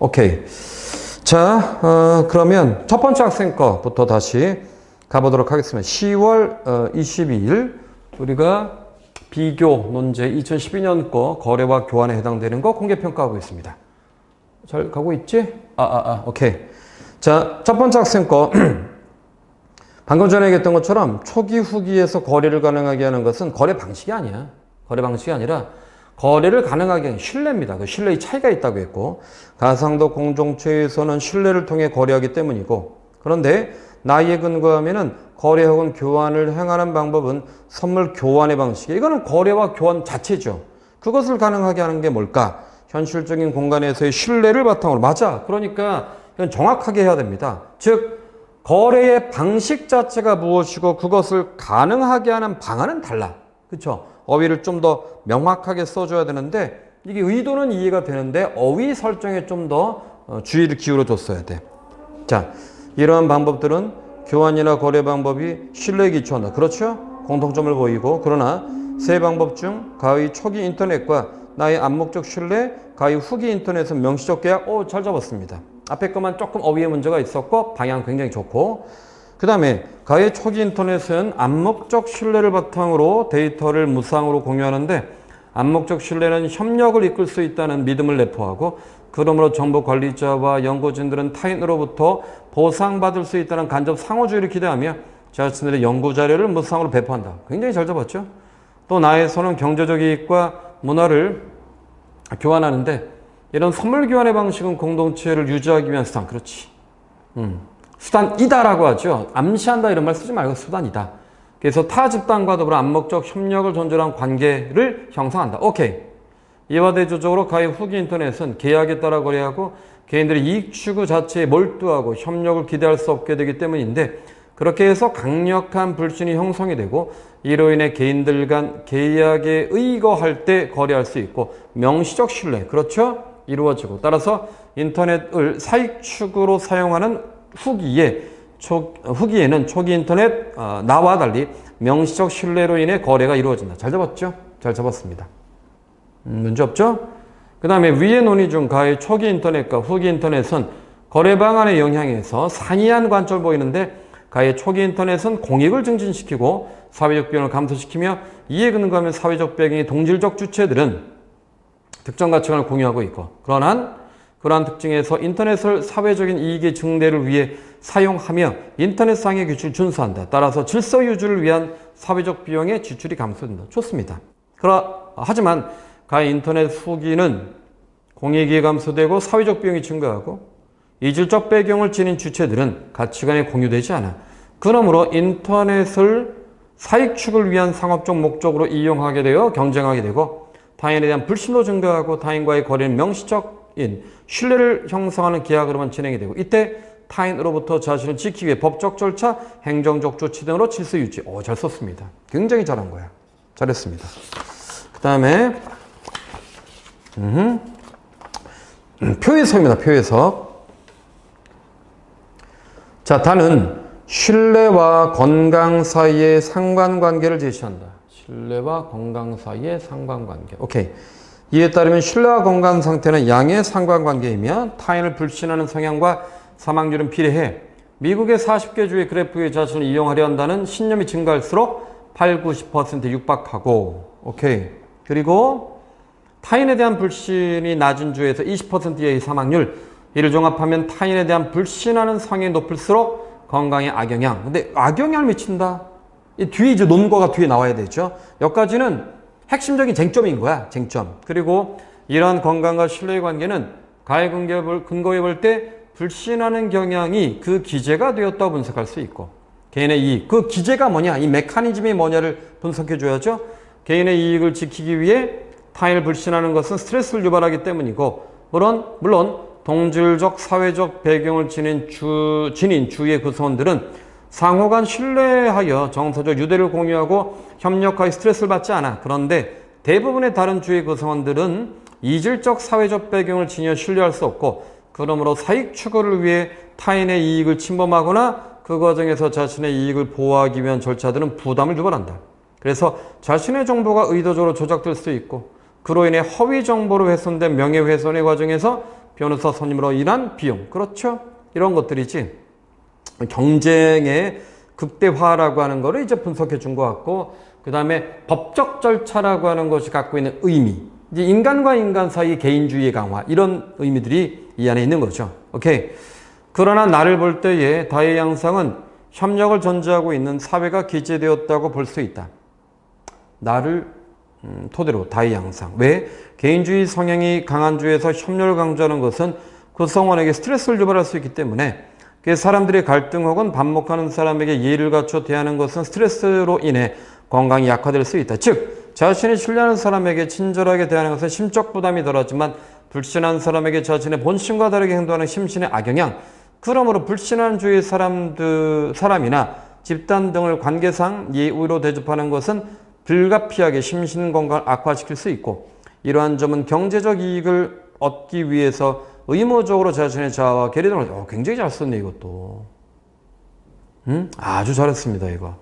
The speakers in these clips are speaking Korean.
오케이. 자, 어, 그러면 첫 번째 학생 거부터 다시 가보도록 하겠습니다. 10월 어, 22일 우리가 비교 논제 2012년 거 거래와 교환에 해당되는 거 공개 평가하고 있습니다. 잘 가고 있지? 아, 아, 아, 오케이. 자, 첫 번째 학생 거. 방금 전에 얘기했던 것처럼 초기 후기에서 거래를 가능하게 하는 것은 거래 방식이 아니야. 거래 방식이 아니라 거래를 가능하게 신뢰입니다. 그 신뢰의 차이가 있다고 했고 가상도 공동체에서는 신뢰를 통해 거래하기 때문이고 그런데 나이에 근거하면은 거래 혹은 교환을 행하는 방법은 선물 교환의 방식이 이거는 거래와 교환 자체죠. 그것을 가능하게 하는 게 뭘까? 현실적인 공간에서의 신뢰를 바탕으로 맞아. 그러니까 이건 정확하게 해야 됩니다. 즉 거래의 방식 자체가 무엇이고 그것을 가능하게 하는 방안은 달라. 그렇죠? 어휘를 좀 더 명확하게 써줘야 되는데 이게 의도는 이해가 되는데 어휘 설정에 좀 더 주의를 기울여 줬어야 돼. 자, 이러한 방법들은 교환이나 거래 방법이 신뢰에 기초한다. 그렇죠? 공통점을 보이고 그러나 세 방법 중 가히 초기 인터넷과 나의 암묵적 신뢰, 가히 후기 인터넷은 명시적 계약. 오, 잘 잡았습니다. 앞에 것만 조금 어휘에 문제가 있었고 방향 굉장히 좋고 그 다음에 가해 초기 인터넷은 암묵적 신뢰를 바탕으로 데이터를 무상으로 공유하는데 암묵적 신뢰는 협력을 이끌 수 있다는 믿음을 내포하고 그러므로 정보 관리자와 연구진들은 타인으로부터 보상받을 수 있다는 간접 상호주의를 기대하며 자신들의 연구 자료를 무상으로 배포한다. 굉장히 잘 잡았죠? 또 손은 경제적 이익과 문화를 교환하는데 이런 선물 교환의 방식은 공동체를 유지하기 위한 수단. 그렇지. 음. 수단이다라고 하죠. 암시한다 이런 말 쓰지 말고 수단이다. 그래서 타 집단과 더불어 암묵적 협력을 존재한 관계를 형성한다. 오케이. 이와 대조적으로 가히 후기 인터넷은 계약에 따라 거래하고 개인들의 이익 추구 자체에 몰두하고 협력을 기대할 수 없게 되기 때문인데 그렇게 해서 강력한 불신이 형성이 되고 이로 인해 개인들 간 계약에 의거할 때 거래할 수 있고 명시적 신뢰 그렇죠 이루어지고 따라서 인터넷을 사익 추구로 사용하는 후기에 초, 후기에는 초기 인터넷 어, 나와 달리 명시적 신뢰로 인해 거래가 이루어진다. 잘 잡았죠? 잘 잡았습니다. 음, 문제 없죠? 그 다음에 위의 논의 중 가히 초기 인터넷과 후기 인터넷은 거래 방안에 영향에서 상이한 관점을 보이는데 가히 초기 인터넷은 공익을 증진시키고 사회적 비용을 감소시키며 이에 근거하면 사회적 배경의 동질적 주체들은 특정 가치관을 공유하고 있고 그러한 그러한 특징에서 인터넷을 사회적인 이익의 증대를 위해 사용하며 인터넷상의 규칙을 준수한다. 따라서 질서 유지를 위한 사회적 비용의 지출이 감소된다. 좋습니다. 그러, 하지만 가히 인터넷 후기는 공익이 감소되고 사회적 비용이 증가하고 이질적 배경을 지닌 주체들은 가치관이 공유되지 않아. 그러므로 인터넷을 사익 축을 위한 상업적 목적으로 이용하게 되어 경쟁하게 되고 타인에 대한 불신도 증가하고 타인과의 거래는 명시적 인 신뢰를 형성하는 계약으로만 진행이 되고 이때 타인으로부터 자신을 지키기 위해 법적 절차, 행정적 조치 등으로 질서 유지. 오, 잘 썼습니다. 굉장히 잘한 거야. 잘했습니다. 그 다음에 음, 표해석입니다. 표해석. 자, 단은 신뢰와 건강 사이의 상관관계를 제시한다. 신뢰와 건강 사이의 상관관계. 오케이. 이에 따르면 신뢰와 건강 상태는 양의 상관관계이며 타인을 불신하는 성향과 사망률은 비례해 미국의 40개 주의 그래프의 자신을 이용하려 한다는 신념이 증가할수록 8, 90% 육박하고 오케이. 그리고 타인에 대한 불신이 낮은 주에서 20% 이하의 사망률 이를 종합하면 타인에 대한 불신하는 성이 높을수록 건강에 악영향. 근데 악영향을 미친다. 이 뒤에 이제 논거가 뒤에 나와야 되죠. 여기까지는 핵심적인 쟁점인 거야. 쟁점. 그리고 이러한 건강과 신뢰의 관계는 가해 근거에 볼 때 불신하는 경향이 그 기제가 되었다고 분석할 수 있고 개인의 이익, 그 기제가 뭐냐, 이 메커니즘이 뭐냐를 분석해 줘야죠. 개인의 이익을 지키기 위해 타인을 불신하는 것은 스트레스를 유발하기 때문이고 물론 물론 동질적 사회적 배경을 지닌 주 지닌 주의 구성원들은 상호간 신뢰하여 정서적 유대를 공유하고 협력하여 스트레스를 받지 않아. 그런데 대부분의 다른 주의 구성원들은 이질적 사회적 배경을 지녀 신뢰할 수 없고 그러므로 사익 추구를 위해 타인의 이익을 침범하거나 그 과정에서 자신의 이익을 보호하기 위한 절차들은 부담을 유발한다. 그래서 자신의 정보가 의도적으로 조작될 수 있고 그로 인해 허위 정보로 훼손된 명예훼손의 과정에서 변호사 선임으로 인한 비용. 그렇죠? 이런 것들이지. 경쟁의 극대화라고 하는 거를 이제 분석해 준 것 같고, 그 다음에 법적 절차라고 하는 것이 갖고 있는 의미. 이제 인간과 인간 사이 개인주의 강화. 이런 의미들이 이 안에 있는 거죠. 오케이. 그러나 나를 볼 때에 다의 양상은 협력을 전제하고 있는 사회가 기재되었다고 볼 수 있다. 나를 음, 토대로 다의 양상. 왜? 개인주의 성향이 강한 주에서 협력을 강조하는 것은 그 성원에게 스트레스를 유발할 수 있기 때문에 그 사람들의 갈등 혹은 반목하는 사람에게 예의를 갖춰 대하는 것은 스트레스로 인해 건강이 약화될 수 있다. 즉, 자신이 신뢰하는 사람에게 친절하게 대하는 것은 심적 부담이 덜하지만 불신한 사람에게 자신의 본심과 다르게 행동하는 심신의 악영향. 그러므로 불신한 주의 사람들, 사람이나 집단 등을 관계상 예우로 대접하는 것은 불가피하게 심신 건강을 악화시킬 수 있고 이러한 점은 경제적 이익을 얻기 위해서 의무적으로 자신의 자아와 계리 등을 어, 굉장히 잘 썼네 이것도. 음? 아주 잘했습니다 이거.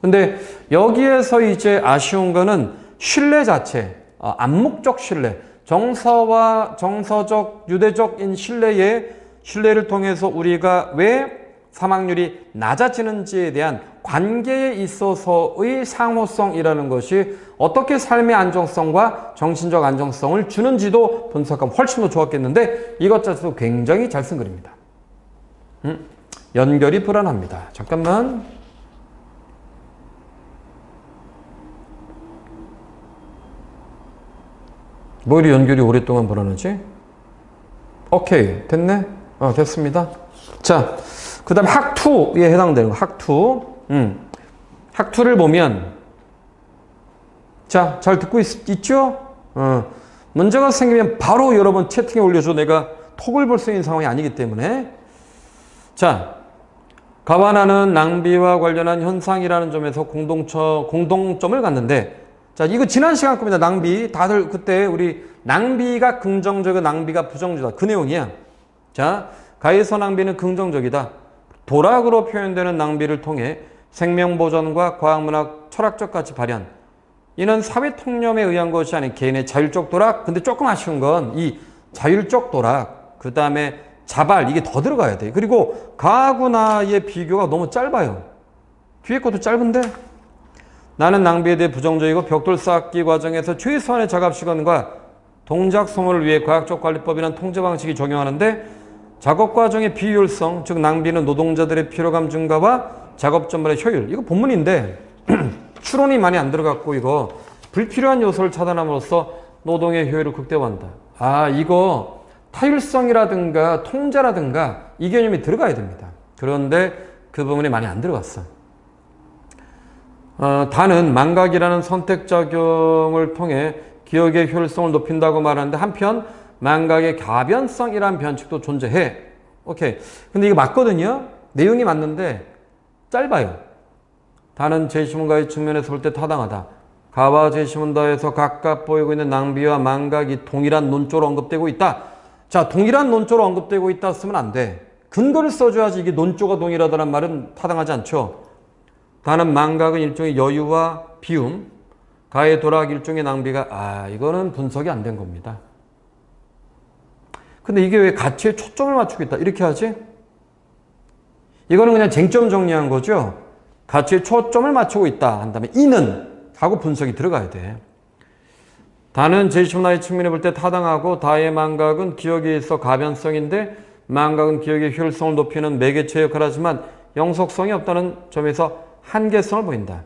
근데 여기에서 이제 아쉬운 거는 신뢰 자체 아, 암묵적 신뢰. 정서와 정서적 유대적인 신뢰의 신뢰를 통해서 우리가 왜 사망률이 낮아지는지에 대한 관계에 있어서의 상호성이라는 것이 어떻게 삶의 안정성과 정신적 안정성을 주는지도 분석하면 훨씬 더 좋았겠는데 이것 자체도 굉장히 잘 쓴 글입니다. 음? 연결이 불안합니다. 잠깐만. 뭐 이리 연결이 오랫동안 불안하지? 오케이 됐네? 어 됐습니다. 자, 그 다음 학투에 해당되는 거 학투. 음. 학투를 보면 자, 잘 듣고 있, 죠 어. 문제가 생기면 바로 여러분 채팅에 올려줘. 내가 톡을 볼 수 있는 상황이 아니기 때문에. 자, 가와나는 낭비와 관련한 현상이라는 점에서 공동처, 공동점을 갖는데, 자, 이거 지난 시간 겁니다. 낭비. 다들 그때 우리 낭비가 긍정적이고 낭비가 부정적이다. 그 내용이야. 자, 가에서 낭비는 긍정적이다. 도락으로 표현되는 낭비를 통해 생명보존과 과학문학, 철학적 가치 발현. 이는 사회 통념에 의한 것이 아닌 개인의 자율적 도락. 근데 조금 아쉬운 건 이 자율적 도락, 그 다음에 자발, 이게 더 들어가야 돼. 그리고 가구나의 비교가 너무 짧아요. 뒤에 것도 짧은데? 나는 낭비에 대해 부정적이고 벽돌 쌓기 과정에서 최소한의 작업 시간과 동작 소모를 위해 과학적 관리법이란 통제 방식이 적용하는데 작업 과정의 비효율성, 즉 낭비는 노동자들의 피로감 증가와 작업 전반의 효율. 이거 본문인데 추론이 많이 안 들어갔고 이거 불필요한 요소를 차단함으로써 노동의 효율을 극대화한다. 아 이거 타율성이라든가 통제라든가 이 개념이 들어가야 됩니다. 그런데 그 부분이 많이 안 들어갔어. 어, 다는 망각이라는 선택작용을 통해 기억의 효율성을 높인다고 말하는데 한편 망각의 가변성이라는 변칙도 존재해. 오케이. 근데 이거 맞거든요? 내용이 맞는데 짧아요. 다는 제시문가의 측면에서 볼때 타당하다. 가와 제시문다에서 각각 보이고 있는 낭비와 망각이 동일한 논조로 언급되고 있다. 자, 동일한 논조로 언급되고 있다 쓰면 안 돼. 근거를 써줘야지 이게 논조가 동일하다는 말은 타당하지 않죠. 다는 망각은 일종의 여유와 비움, 가의 도락 일종의 낭비가 아 이거는 분석이 안 된 겁니다. 근데 이게 왜 가치에 초점을 맞추고 있다 이렇게 하지? 이거는 그냥 쟁점 정리한 거죠. 가치에 초점을 맞추고 있다 한다면 이는 하고 분석이 들어가야 돼. 다는 제시문화의 측면에 볼 때 타당하고 다의 망각은 기억에 있어 가변성인데 망각은 기억의 효율성을 높이는 매개체 역할을 하지만 영속성이 없다는 점에서 한계성을 보인다.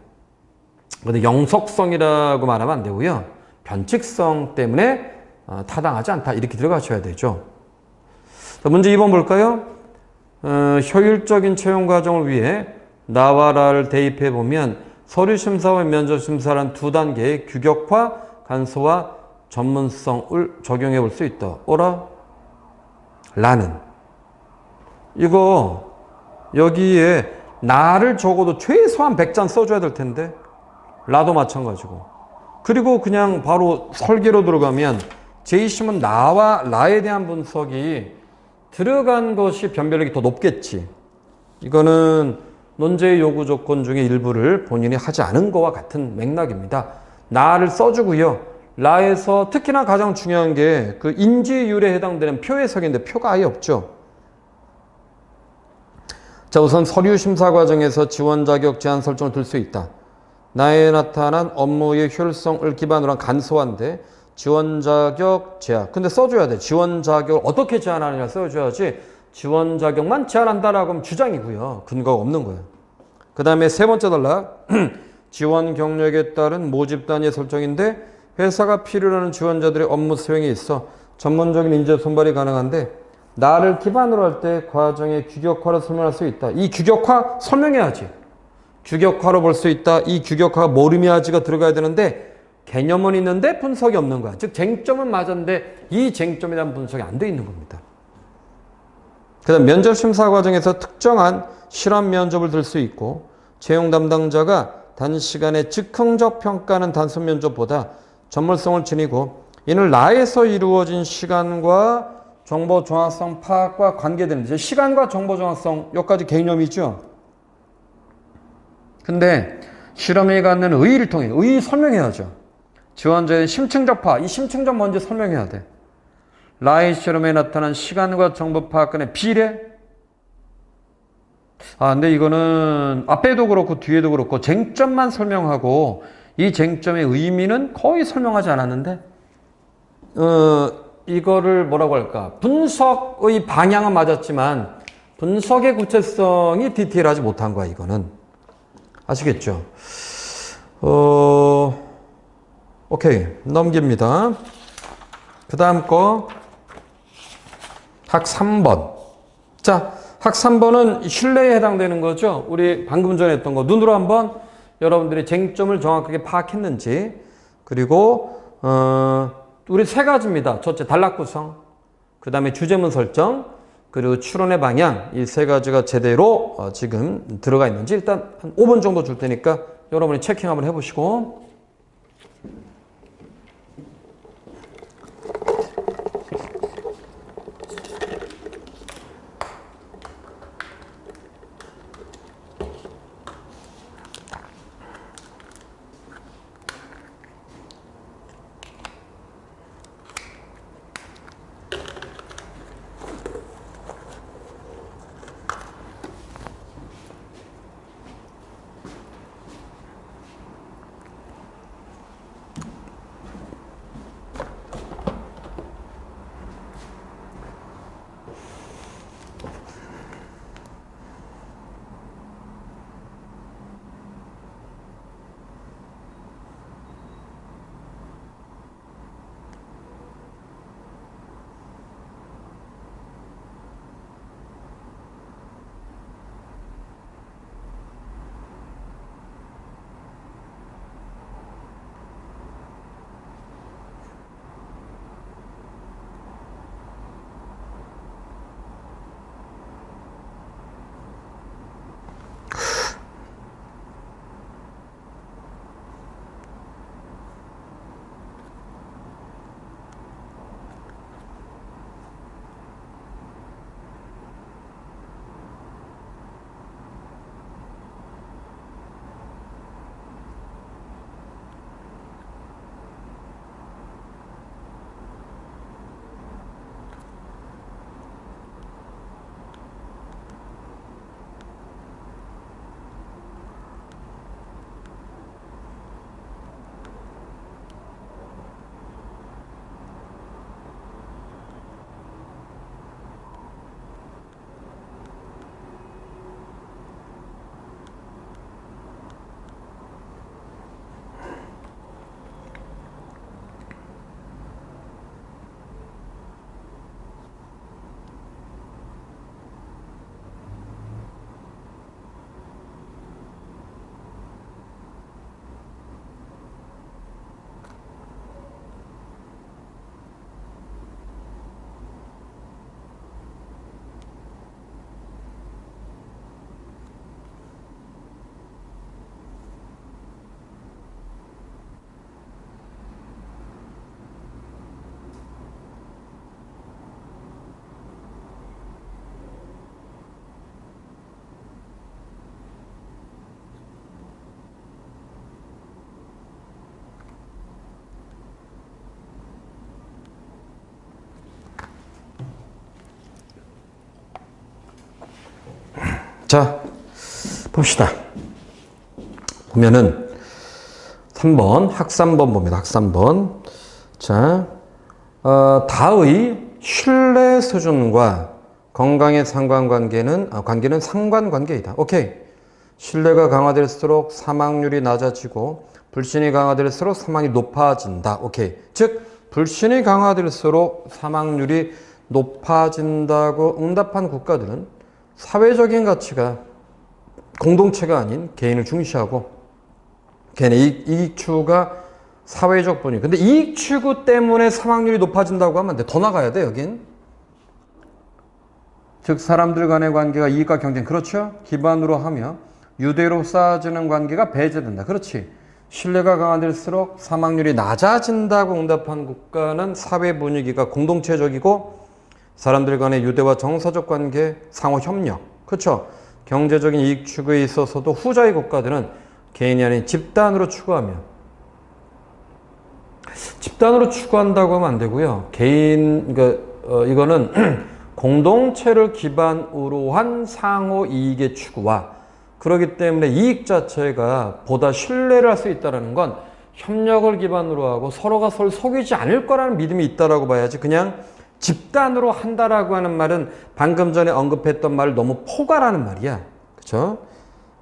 근데 영속성이라고 말하면 안 되고요. 변칙성 때문에 어, 타당하지 않다. 이렇게 들어가셔야 되죠. 문제 2번 볼까요? 어, 효율적인 채용 과정을 위해 나와 라를 대입해 보면 서류 심사와 면접 심사라는 두 단계의 규격화, 간소화, 전문성을 적용해 볼 수 있다. 오라? 라는. 이거 여기에 나를 적어도 최소한 100잔 써줘야 될 텐데 라도 마찬가지고 그리고 그냥 바로 설계로 들어가면 제이심은 나와 라에 대한 분석이 들어간 것이 변별력이 더 높겠지 이거는 논제의 요구 조건 중에 일부를 본인이 하지 않은 것과 같은 맥락입니다 나를 써주고요 라에서 특히나 가장 중요한 게 그 인지율에 해당되는 표 해석인데 표가 아예 없죠. 자, 우선 서류 심사 과정에서 지원 자격 제한 설정을 들 수 있다. 나에 나타난 업무의 효율성을 기반으로 한 간소한데 지원 자격 제한. 근데 써줘야 돼. 지원 자격을 어떻게 제한하느냐 써줘야지. 지원 자격만 제한한다라고 하면 주장이고요. 근거가 없는 거예요. 그 다음에 세 번째 단락. 지원 경력에 따른 모집 단위 설정인데 회사가 필요로 하는 지원자들의 업무 수행에 있어 전문적인 인재 손발이 가능한데 나를 기반으로 할 때 과정의 규격화를 설명할 수 있다. 이 규격화 설명해야지. 규격화로 볼 수 있다. 이 규격화가 뭘 의미하지가 들어가야 되는데 개념은 있는데 분석이 없는 거야. 즉 쟁점은 맞았는데 이 쟁점에 대한 분석이 안 돼 있는 겁니다. 그다음 면접 심사 과정에서 특정한 실험 면접을 들 수 있고 채용 담당자가 단시간에 즉흥적 평가는 단순 면접보다 전문성을 지니고 이는 라에서 이루어진 시간과 정보 정확성 파악과 관계되는 시간과 정보 정확성 여기까지 개념이죠. 근데 실험에 갖는 의의를 통해 의의 설명해야죠. 지원자의 심층적 파악, 이 심층적 먼저 설명해야 돼. 라이 실험에 나타난 시간과 정보 파악 간의 비례. 아, 근데 이거는 앞에도 그렇고 뒤에도 그렇고 쟁점만 설명하고 이 쟁점의 의미는 거의 설명하지 않았는데, 어, 이거를 뭐라고 할까? 분석의 방향은 맞았지만 분석의 구체성이 디테일하지 못한 거야, 이거는. 아시겠죠? 어, 오케이. 넘깁니다. 그 다음 거, 학 3번. 자, 학 3번은 신뢰에 해당되는 거죠. 우리 방금 전에 했던 거. 눈으로 한번 여러분들이 쟁점을 정확하게 파악했는지, 그리고, 어, 우리 세 가지입니다. 첫째, 단락 구성. 그 다음에 주제문 설정. 그리고 추론의 방향. 이 세 가지가 제대로 어, 지금 들어가 있는지 일단 한 5분 정도 줄 테니까 여러분이 체킹 한번 해보시고. 자, 봅시다. 보면은 3번 학삼번 봅니다. 학삼번. 자, 어, 다의 신뢰 수준과 건강의 상관관계는 아, 관계는 상관관계이다. 오케이. 신뢰가 강화될수록 사망률이 낮아지고 불신이 강화될수록 사망이 높아진다. 오케이. 즉 불신이 강화될수록 사망률이 높아진다고 응답한 국가들은 사회적인 가치가 공동체가 아닌 개인을 중시하고 개인의 이익, 이익 추구가 사회적 분위 근데 이익 추구 때문에 사망률이 높아진다고 하면 안 돼. 더 나가야 돼, 여긴. 즉, 사람들 간의 관계가 이익과 경쟁. 그렇죠? 기반으로 하며 유대로 쌓아지는 관계가 배제된다. 그렇지. 신뢰가 강화될수록 사망률이 낮아진다고 응답한 국가는 사회 분위기가 공동체적이고 사람들 간의 유대와 정서적 관계, 상호 협력. 그렇죠? 경제적인 이익 추구에 있어서도 후자의 국가들은 개인이 아닌 집단으로 추구하며 집단으로 추구한다고 하면 안 되고요. 개인 그러니까 어, 이거는 공동체를 기반으로 한 상호 이익의 추구와 그렇기 때문에 이익 자체가 보다 신뢰를 할 수 있다는 건 협력을 기반으로 하고 서로가 서로 속이지 않을 거라는 믿음이 있다라고 봐야지 그냥 집단으로 한다라고 하는 말은 방금 전에 언급했던 말을 너무 포괄하는 말이야. 그렇죠?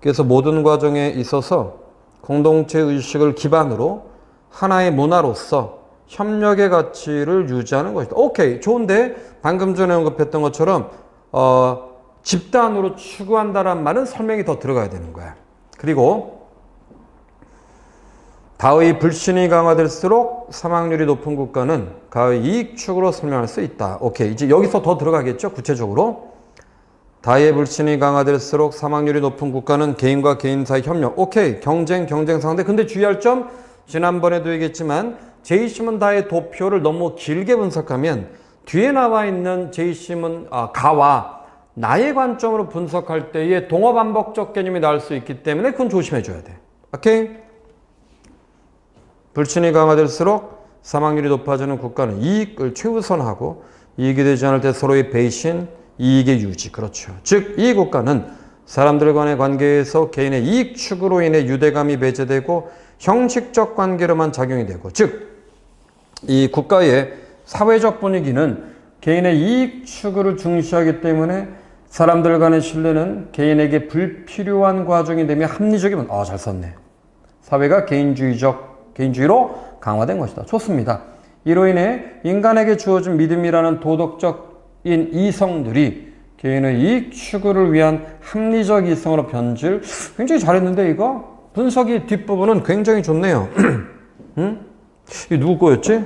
그래서 모든 과정에 있어서 공동체 의식을 기반으로 하나의 문화로서 협력의 가치를 유지하는 것이다. 오케이, 좋은데 방금 전에 언급했던 것처럼 어, 집단으로 추구한다란 말은 설명이 더 들어가야 되는 거야. 그리고 다의 불신이 강화될수록 사망률이 높은 국가는 가의 이익 축으로 설명할 수 있다. 오케이, 이제 여기서 더 들어가겠죠, 구체적으로. 다의 불신이 강화될수록 사망률이 높은 국가는 개인과 개인 사이 협력. 오케이, 경쟁, 경쟁 상대. 근데 주의할 점, 지난번에도 얘기했지만 제이시문 다의 도표를 너무 길게 분석하면 뒤에 나와 있는 제이시문 아, 가와 나의 관점으로 분석할 때에 동어 반복적 개념이 나올 수 있기 때문에 그건 조심해 줘야 돼. 오케이? 불신이 강화될수록 사망률이 높아지는 국가는 이익을 최우선하고 이익이 되지 않을 때 서로의 배신, 이익의 유지. 그렇죠. 즉, 이 국가는 사람들 간의 관계에서 개인의 이익 추구로 인해 유대감이 배제되고 형식적 관계로만 작용이 되고, 즉, 이 국가의 사회적 분위기는 개인의 이익 추구를 중시하기 때문에 사람들 간의 신뢰는 개인에게 불필요한 과정이 되며 합리적이면, 아, 잘 썼네. 사회가 개인주의적, 개인주의로 강화된 것이다. 좋습니다. 이로 인해 인간에게 주어진 믿음이라는 도덕적인 이성들이 개인의 이익 추구를 위한 합리적 이성으로 변질. 굉장히 잘했는데, 이거? 분석이 뒷부분은 굉장히 좋네요. 응? 이 누구 거였지?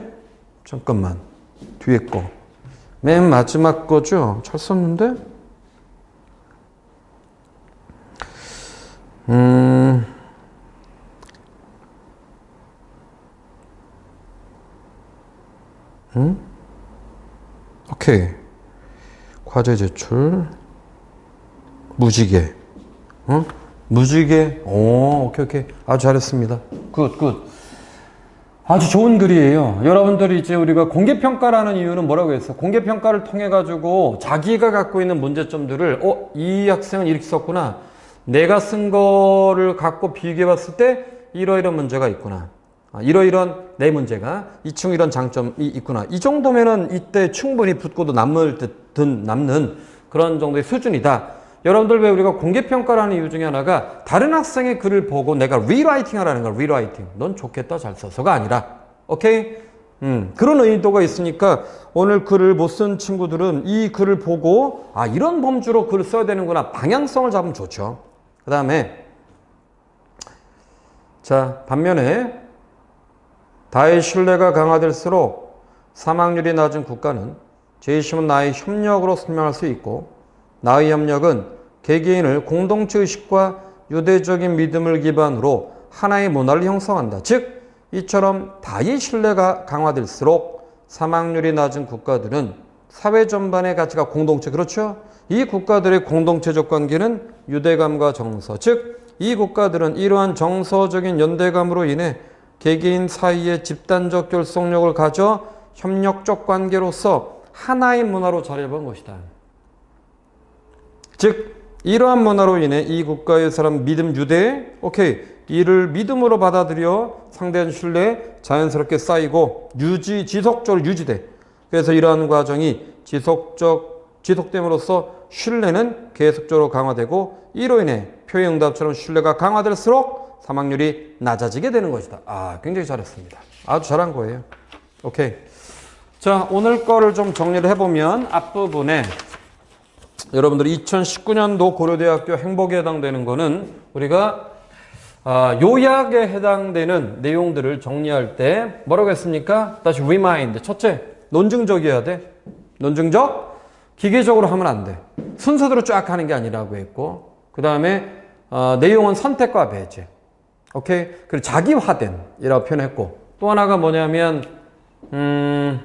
잠깐만. 뒤에 거. 맨 마지막 거죠? 잘 썼는데? 음. 음? 오케이. 과제 제출. 무지개. 어? 무지개. 오, 오케이, 오케이. 아주 잘했습니다. 굿, 굿. 아주 좋은 글이에요. 여러분들이 이제 우리가 공개평가라는 이유는 뭐라고 했어? 공개평가를 통해가지고 자기가 갖고 있는 문제점들을, 어, 이 학생은 이렇게 썼구나. 내가 쓴 거를 갖고 비교해 봤을 때 이러이런 문제가 있구나. 아, 이러이런 내 문제가 이층 이런 장점이 있구나. 이 정도면은 이때 충분히 붙고도 남을 듯 남는 그런 정도의 수준이다. 여러분들 왜 우리가 공개평가라는 이유 중에 하나가 다른 학생의 글을 보고 내가 리라이팅 하라는 걸 리라이팅. 넌 좋겠다 잘 써서가 아니라. 오케이? 음, 그런 의도가 있으니까 오늘 글을 못 쓴 친구들은 이 글을 보고 아, 이런 범주로 글을 써야 되는구나. 방향성을 잡으면 좋죠. 그 다음에 자, 반면에 다의 신뢰가 강화될수록 사망률이 낮은 국가는 제이심은 나의 협력으로 설명할 수 있고 나의 협력은 개개인을 공동체 의식과 유대적인 믿음을 기반으로 하나의 문화를 형성한다. 즉 이처럼 다의 신뢰가 강화될수록 사망률이 낮은 국가들은 사회 전반의 가치가 공동체 그렇죠? 이 국가들의 공동체적 관계는 유대감과 정서 즉 이 국가들은 이러한 정서적인 연대감으로 인해 개개인 사이의 집단적 결속력을 가져 협력적 관계로서 하나의 문화로 자리 잡은 것이다. 즉 이러한 문화로 인해 이 국가의 사람 믿음 유대 오케이 이를 믿음으로 받아들여 상대한 신뢰 자연스럽게 쌓이고 유지 지속적으로 유지돼 그래서 이러한 과정이 지속적 지속됨으로써 신뢰는 계속적으로 강화되고 이로 인해 표현응답처럼 신뢰가 강화될수록 사망률이 낮아지게 되는 것이다. 아 굉장히 잘했습니다. 아주 잘한 거예요. 오케이. 자 오늘 거를 좀 정리를 해보면 앞부분에 여러분들이 2019년도 고려대학교 행복에 해당되는 거는 우리가 아, 요약에 해당되는 내용들을 정리할 때 뭐라고 했습니까? 다시 remind. 첫째, 논증적이어야 돼. 논증적, 기계적으로 하면 안 돼. 순서대로 쫙 하는 게 아니라고 했고, 그 다음에 어, 내용은 선택과 배제. 오케이. 그리고 자기화된이라고 표현했고, 또 하나가 뭐냐면 음,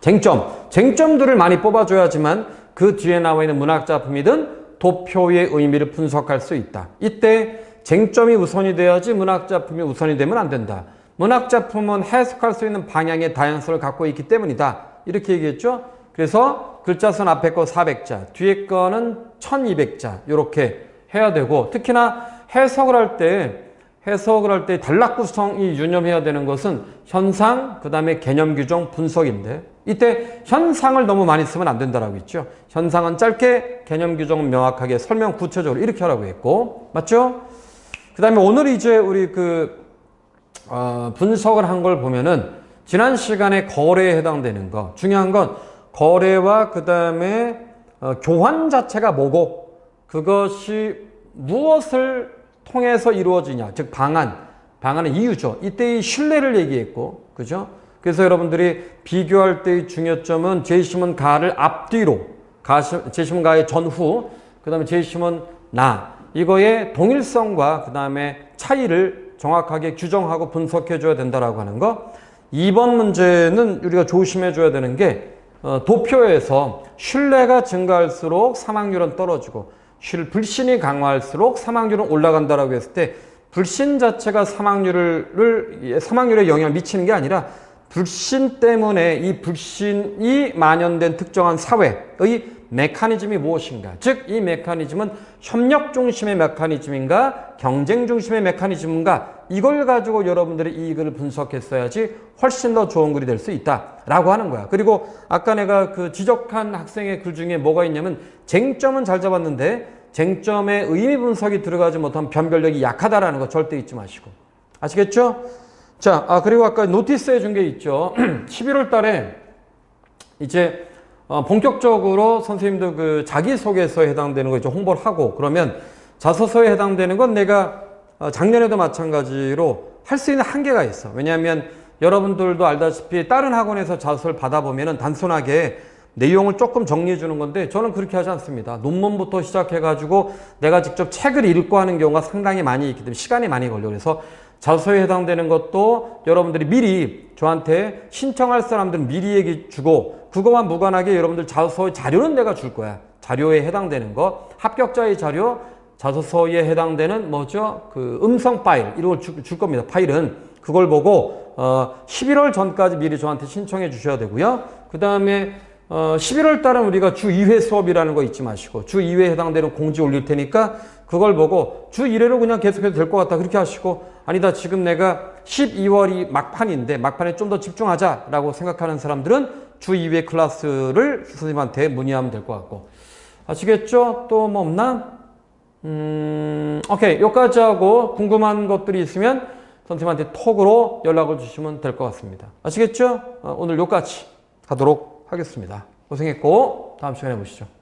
쟁점. 쟁점들을 많이 뽑아줘야지만 그 뒤에 나와 있는 문학 작품이든 도표의 의미를 분석할 수 있다. 이때 쟁점이 우선이 돼야지 문학 작품이 우선이 되면 안 된다. 문학 작품은 해석할 수 있는 방향의 다양성을 갖고 있기 때문이다. 이렇게 얘기했죠. 그래서 글자선 앞에 거 400자, 뒤에 거는 1200자 이렇게 해야 되고 특히나 해석을 할 때 해석을 할 때 단락 구성이 유념해야 되는 것은 현상, 그 다음에 개념 규정, 분석인데 이때 현상을 너무 많이 쓰면 안 된다라고 했죠. 현상은 짧게, 개념 규정은 명확하게 설명 구체적으로 이렇게 하라고 했고 맞죠? 그 다음에 오늘 이제 우리 그 어, 분석을 한 걸 보면은 지난 시간에 거래에 해당되는 거 중요한 건 거래와 그 다음에 어, 교환 자체가 뭐고 그것이 무엇을 통해서 이루어지냐 즉 방안 방안의 이유죠 이때의 신뢰를 얘기했고 그죠 그래서 여러분들이 비교할 때의 중요점은 제시문 가를 앞뒤로 제시문 가의 전후 그 다음에 제시문 나 이거의 동일성과 그 다음에 차이를 정확하게 규정하고 분석해 줘야 된다라고 하는 거. 2번 문제는 우리가 조심해 줘야 되는 게 어, 도표에서 신뢰가 증가할수록 사망률은 떨어지고 실 불신이 강화할수록 사망률은 올라간다라고 했을 때 불신 자체가 사망률을 사망률에 영향을 미치는 게 아니라 불신 때문에 이 불신이 만연된 특정한 사회의 메커니즘이 무엇인가? 즉, 이 메커니즘은 협력 중심의 메커니즘인가? 경쟁 중심의 메커니즘인가? 이걸 가지고 여러분들이 이익을 분석했어야지 훨씬 더 좋은 글이 될 수 있다 라고 하는 거야. 그리고 아까 내가 그 지적한 학생의 글 중에 뭐가 있냐면 쟁점은 잘 잡았는데 쟁점의 의미 분석이 들어가지 못한 변별력이 약하다라는 거 절대 잊지 마시고. 아시겠죠? 자, 아, 그리고 아까 노티스 해준 게 있죠. 11월 달에 이제 어, 본격적으로 선생님도 그 자기소개서에 해당되는 거 이제 홍보를 하고 그러면 자소서에 해당되는 건 내가 어, 작년에도 마찬가지로 할 수 있는 한계가 있어. 왜냐하면 여러분들도 알다시피 다른 학원에서 자소서를 받아보면은 단순하게 내용을 조금 정리해 주는 건데 저는 그렇게 하지 않습니다. 논문부터 시작해가지고 내가 직접 책을 읽고 하는 경우가 상당히 많이 있기 때문에 시간이 많이 걸려. 그래서 자소서에 해당되는 것도 여러분들이 미리 저한테 신청할 사람들은 미리 얘기 주고 그거만 무관하게 여러분들 자소서 자료는 내가 줄 거야. 자료에 해당되는 거 합격자의 자료 자소서에 해당되는 뭐죠? 그 음성 파일 이런 걸 줄 겁니다. 파일은 그걸 보고 어 11월 전까지 미리 저한테 신청해 주셔야 되고요. 그 다음에 어 11월 달은 우리가 주 2회 수업이라는 거 잊지 마시고 주 2회에 해당되는 공지 올릴 테니까 그걸 보고 주 1회로 그냥 계속해도 될 것 같다 그렇게 하시고 아니다 지금 내가 12월이 막판인데 막판에 좀 더 집중하자라고 생각하는 사람들은 주 2회 클래스를 선생님한테 문의하면 될 것 같고 아시겠죠? 또 뭐 없나? 음, 오케이 여기까지 하고 궁금한 것들이 있으면 선생님한테 톡으로 연락을 주시면 될 것 같습니다 아시겠죠? 어, 오늘 여기까지 가도록 하겠습니다. 고생했고 다음 시간에 보시죠